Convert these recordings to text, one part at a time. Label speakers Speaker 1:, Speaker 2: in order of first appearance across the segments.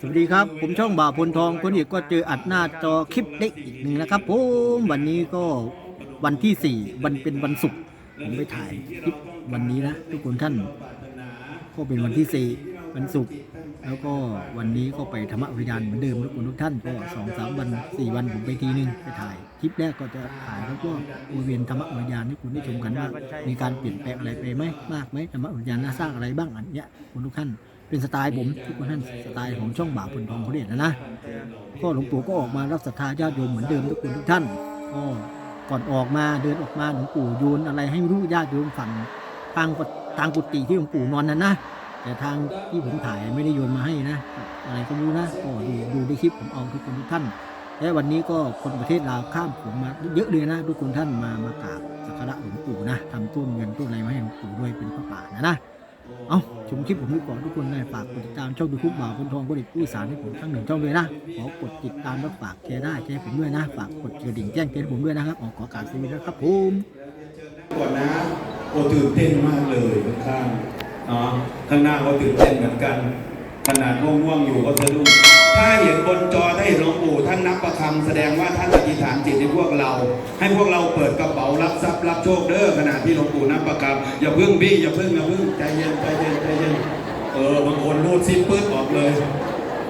Speaker 1: สวัสดีครับ ผมช่องบ่าพลทองคนอีกก็เจออัดหน้าจอคลิปเด็กอีกหนึ่งนะครับผมวันนี้ก็วันที่สี่วันเป็นวันศุกร์ผมไปถ่ายคลิปวันนี้นะทุกคนท่าน ก็เป็นวันที่สี่วันศุกร์แล้วก็วันนี้ก็ไปธรรมวิญญาณเหมือนเดิมทุกคนทุกท่านก็สองสามวันสี่วันผมไปทีนึงไปถ่ายคลิปแรกก็จะถ่ายแล้วก็บริเวณธรรมวิญญาณให้คุณได้ชมกันว่ามีการเปลี่ยนแปลงอะไรไปไหมมากไหมธรรมวิญญาณน่าสร้างอะไรบ้างอันเนี้ยคุณทุกท่าน เป็นสไตล์ผมทุกคนท่านสไตล์ของช่องบ่าวพลทองเขาเรียนะนะก็หลวงปู่ก็ออกมารับศรัทธาญาติโยมเหมือนเดิมทุกคนทุกท่านก็ก่อนออกมาเดินออกมาหลวงปู่โยนอะไรให้ไม่รู้ญาติโยมฝั่งทางทางกุฏิที่หลวงปู่นอนนั่นนะแต่ทางที่ผมถ่ายไม่ได้โยนมาให้นะ อะไรก็รู้นะก็ดูดูในคลิปผมเอาทุกคนทุกท่าน และวันนี้ก็คนประเทศลาวข้ามผมมาเยอะเลยนะ ทุกคนท่านมามากราบสักการะหลวงปู่นะทำต้นเงินต้นอะไรมาให้หลวงปู่ด้วยเป็นพระป่านะนะ เอาชมคลิปผมไว้ก่อนทุกคนนะฝากกดติดตามช่องดูคุกบ่าวคนทองบริษัทผู้สารให้ผมทั้งหนึ่งช่องเลยนะขอกดติดตามและฝากแชร์ได้แชร์ผมด้วยนะฝากกดกระดิ่งแจ้งเตือนผมด้วยนะครับอ๋อขอการสวัสดีนะครับผม
Speaker 2: ก่อนนะโอตื่นเต้นมากเลยข้างๆเนาะข้างหน้าก็ตื่นเต้นเหมือนกัน ขนาดง่วงๆอยู่ก็สะดุ้ง ถ้าเห็นบนจอถ้าเห็นหลวงปู่ท่านนับประคำแสดงว่าท่านอธิษฐานจิตให้พวกเรา ให้พวกเราเปิดกระเป๋ารับทรัพย์รับโชคเด้อขณะที่หลวงปู่นับประคำอย่าเพิ่งบี้อย่าเพิ่งอย่าเพิ่งใจเย็นใจเย็นใจเย็นเออบางคนรูดซิปปื๊ดออกเลย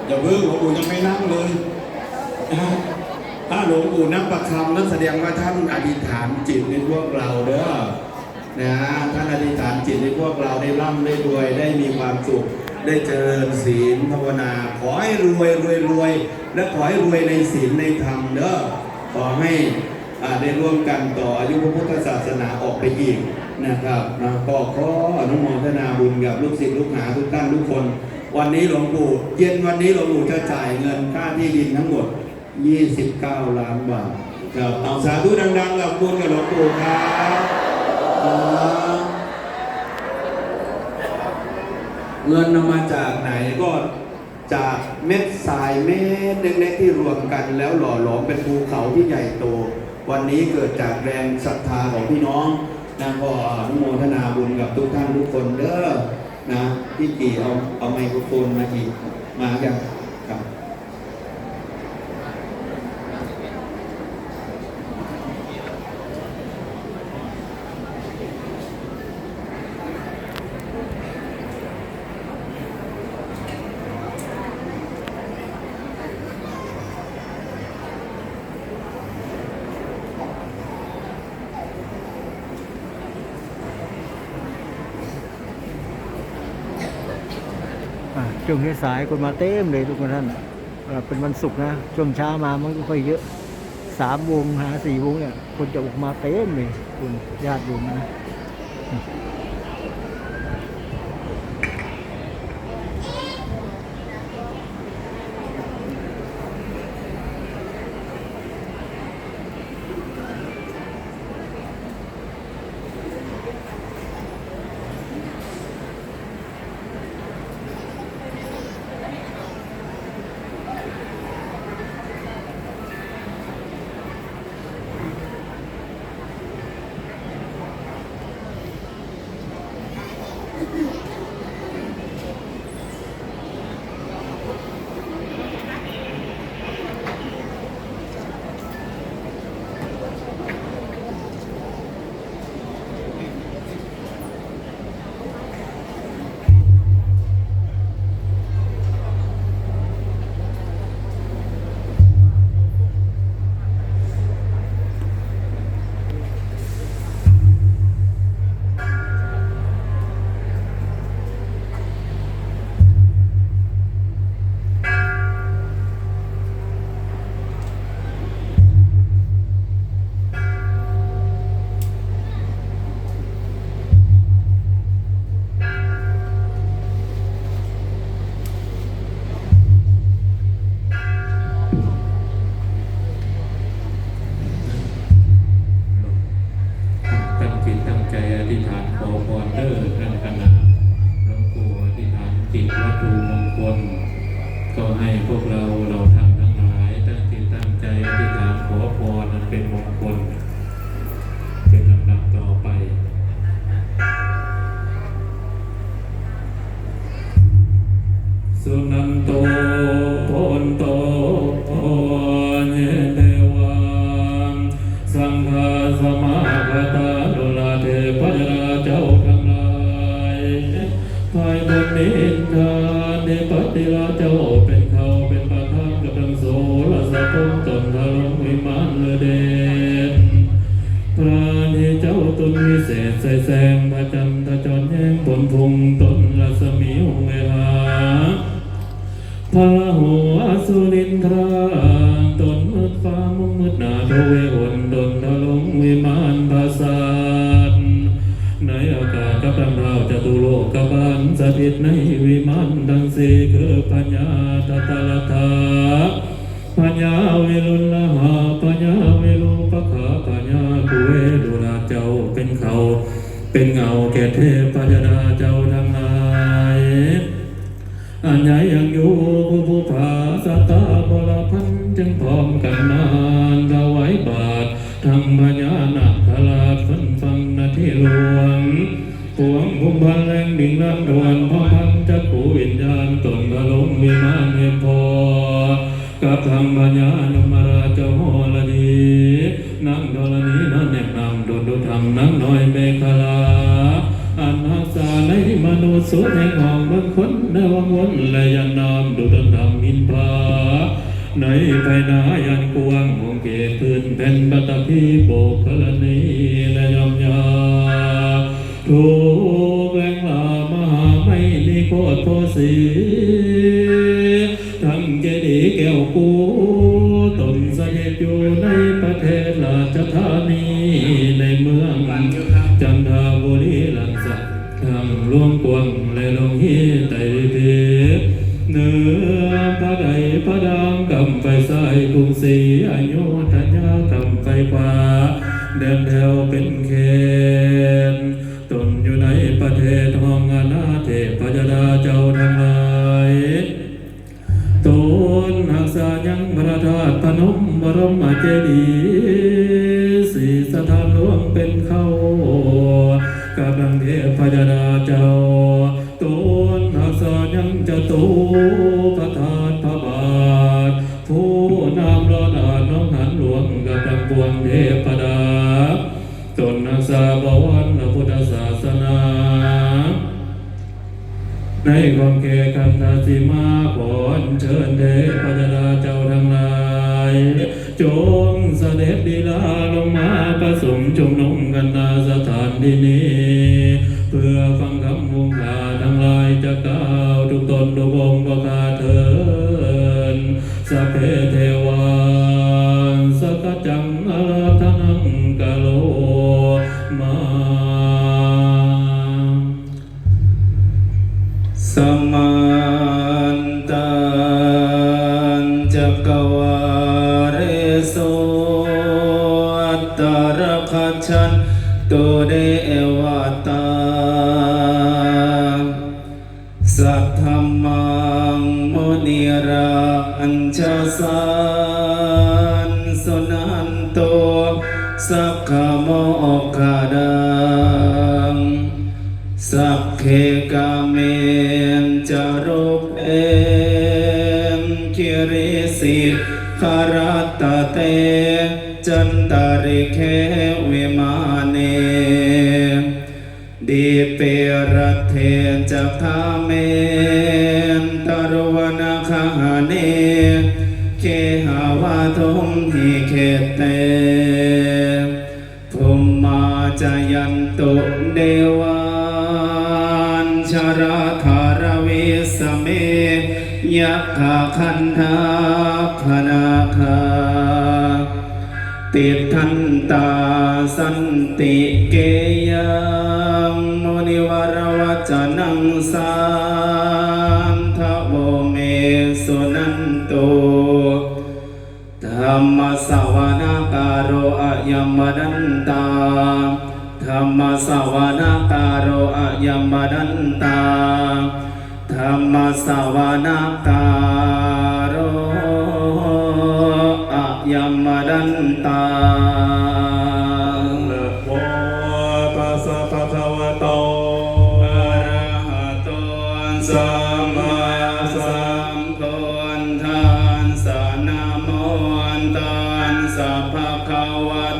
Speaker 2: อย่าเพิ่งหลวงปู่ยังไม่นับเลยนะถ้าหลวงปู่นับประคำนั้นแสดงว่าท่านอธิษฐานจิตในพวกเราเด้อนะท่านอธิษฐานจิตในพวกเราได้ร่ำได้รวยได้มีความสุข ได้เจริญศีลภาวนา ขอให้รวยรวยรวย และขอให้รวยในศีลในธรรมเด้อขอให้ได้ร่วมกันต่ออายุพระพุทธศาสนาออกไปอีกนะครับนะก็ขออนุโมทนาบุญกับลูกศิษย์ลูกหาทุกท่านทุกคน วันนี้หลวงปู่เย็นวันนี้หลวงปู่จะจ่ายเงินค่าที่ดินทั้งหมด 29 ล้านบาทครับเอาสาธุดังๆกับคุณกับหลวงปู่ครับครับ เงินนำมาจากไหนก็จากเม็ดทรายเม็ดเล็กๆที่รวมกัน แล้วหล่อหลอมเป็นภูเขาที่ใหญ่โต วันนี้เกิดจากแรงศรัทธาของพี่น้องนะก็อนุโมทนาบุญกับทุกท่านทุกคนเด้อนะพี่กี่เอาเอาไมโครโฟนมาอีกมาอย่างครับ
Speaker 1: อะ ช่วงสายคนมาเต็มเลยทุกคนท่านเป็นวันศุกร์นะช่วงเช้ามามันก็ค่อยเยอะสามวงหาสี่วงเนี่ยคนจะออกมาเต็มเลยคุณญาติโยมนะ
Speaker 3: สุ พระหัวสุรินทราตนมืดฟ้ามุงมืดหนาโดเวหนดนทะลงวิมานภาษาทในอากาศกับดังเราจะตุโลกบาลสถิตในวิมานดังสีคือปัญญาตตะละทาปัญญาเวลุลหาปัญญาเวลุปะขาปัญญาคุเวดุราเจ้าเป็นเขา เป็นเงาแก่เทพปัญญาเจ้าทั้ง อันใหญ่ยังอยู่ผู้ผู้ผาสตาบรพันจึงพร้อมกันนานถวายบาททำพญานาคราชฟันฟังนาที่หลวงปวงภูมิพันแรงดิ่งน้ำดวนพ่อพันจักผู้วิญญาณตนกระลงวิมานเงีพอกับทำพญานมราชโหระดีนางดรณีนอนแนบนำโดดโดดทำนางน้อยเมฆลาอันหักษาในมนุษย์สุดแห่งห้อง เมืองคนในวังวนและยันนามดุจดำมินพาในภายนายันกวางหงเกตพื้นแผ่นบัตพีโบกลนีและยมยาถูกแรงลามหาไม่มีโคตรโพสีทั้งเจดีย์แก้วกูตนเสด็จอยู่ในประเทศราชธานีในเมืองจันทบุรีหลังสักทางหลวงกวาง เนือพระใดพระดามกำไฟสายกรุงศรีอายุธัญญากำไฟฟ้าเดินแถวเป็นเขตตนอยู่ในประเทศห้องอาณาเทพยดาเจ้าทั้งหลายตนหักษายังพระธาตุพนมบรมเจดีย์สีสถานหลวงเป็นเขากับดังเทพยดาเจ้า พระธาตุพระบาท ผู้นำรอดาน้องหันหลวงกับดังปวงเทพดาตนหักษาบวรพระพุทธศาสนา ในความแก่กันทาสิมาขออัญเชิญเทพยดาเจ้าทั้งหลายจงเสด็จดีลาลงมาประสมจงนงกันนาสถานที่นี้ ตนทุกองค์ประกาศเถินสัพเพเทวาสกจัง นิ
Speaker 4: ราอัญชาสันสนันโตสักขโมกขาดังสัพเพกาเมนจารุปเอมคิริสิคารัตตเต จันตาริเควิมาเนดีเปรเทจักขา วนาคาเนเคหาวาทุมหิเคเตภุมมาจยันตุเดวานชราธารเวสเมยักขาคันธาพนาคาติทันตาสันติเกยังมุนิวรวัจนังสา สวนาการโรอะยมมันตาธรรมสวนาการโรอะยมมันตาธรรมสวนาการโรอะยมมันตา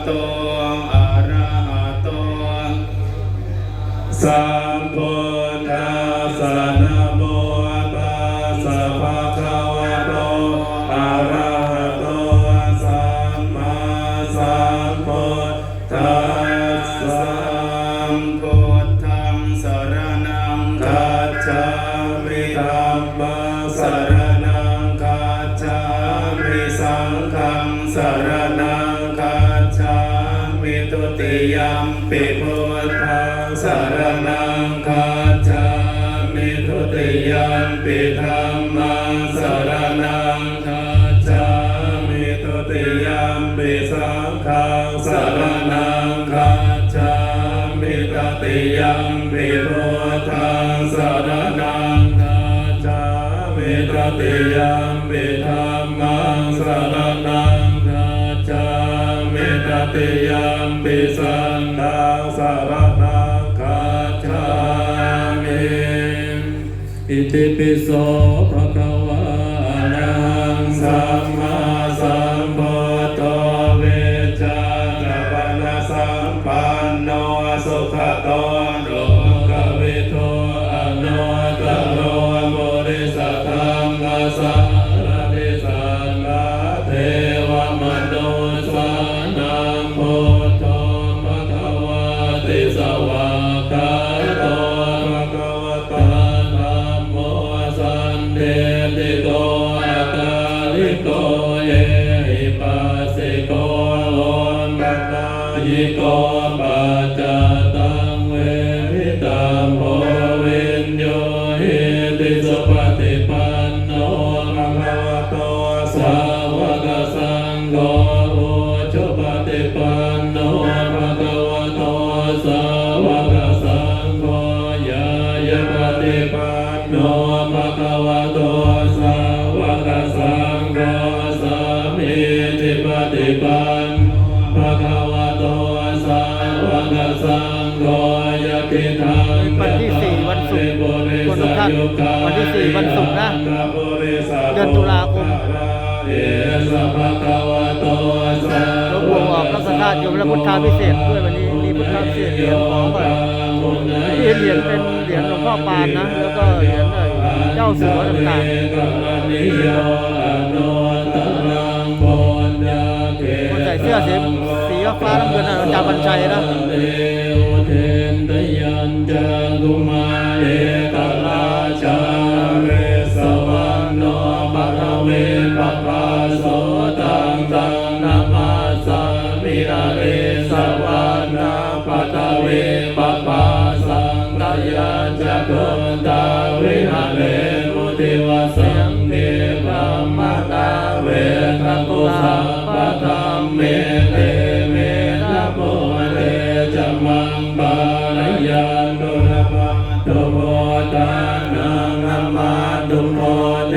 Speaker 3: โต
Speaker 4: อะระหะโสัมพุธัสสะนโมตัสสะภะควะโตอะระหะโสัมมา
Speaker 3: สัมพุทธัสสะพุทธัง
Speaker 4: สรณังคัจฉามิธัมมังรณังคัจฉามิสังฆังสร มปิพุทธังสารนังคาจามิทุติยมปิธรรมังสารนังคาจามิทุติยมปิสังฆังสารนังคาจามิตติยมปิพุธังสารนังคาจามิตติยัง ติยมปิสังฆังสารนังคาชามิ
Speaker 3: อิติปิโสภะคะวะนังสัม
Speaker 4: มาสัมพุทโธเวชานะปะนะสัมปันโนสุขโตโลกเวโทอะนุตตโรบริสัทธังกัสสะ วันที่
Speaker 1: สี่วันศุกร์นะ เดือนตุลาคมหลวงปู่ออกรัชกาลอยู่พระพุทธาพิเศษด้วยวันนี้มีพุทธาพิเศษเหรียญของก่อนเหรียญเป็นเหรียญหลวงพ่อปานนะ แล้วก็เหรียญเจ้าสัวต่างๆคนใส่เสื้อสีสีฟ้าน้ำเงินนะจาบัญชัยนะ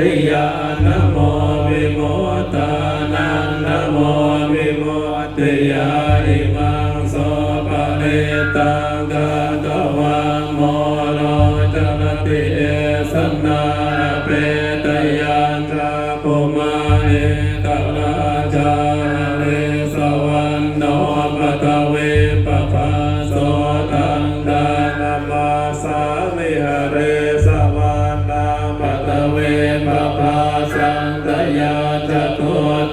Speaker 3: या ปภาสังตยาจโต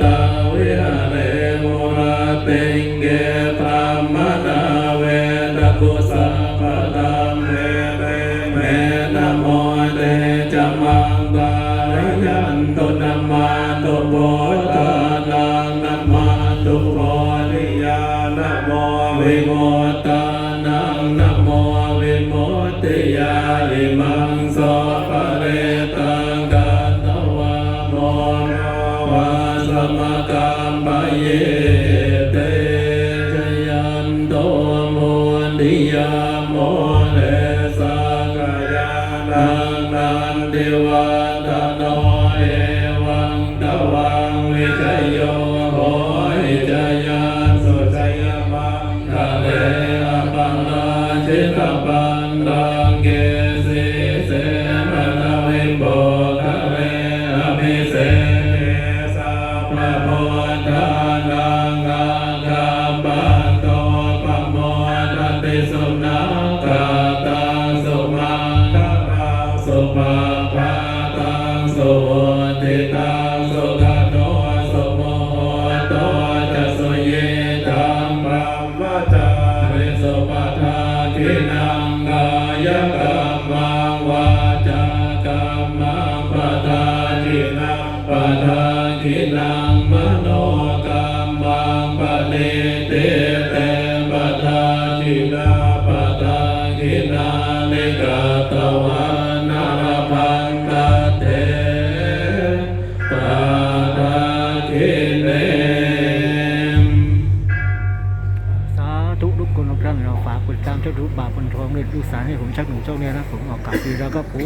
Speaker 3: ตา ปทาทินังมโนกรมังปเนเตเตปทาทินาปทาทินาเนกาตวานาภังกเตปทาทิเนสาธุทุกคนครับเราฝากกดตาม
Speaker 1: เจ้าทุกบาปบนท้องเลยลูกสารให้ผมชักหนุ่มเจ้าเนี่ยนะผมออกกลับดีแล้วก็
Speaker 3: ปู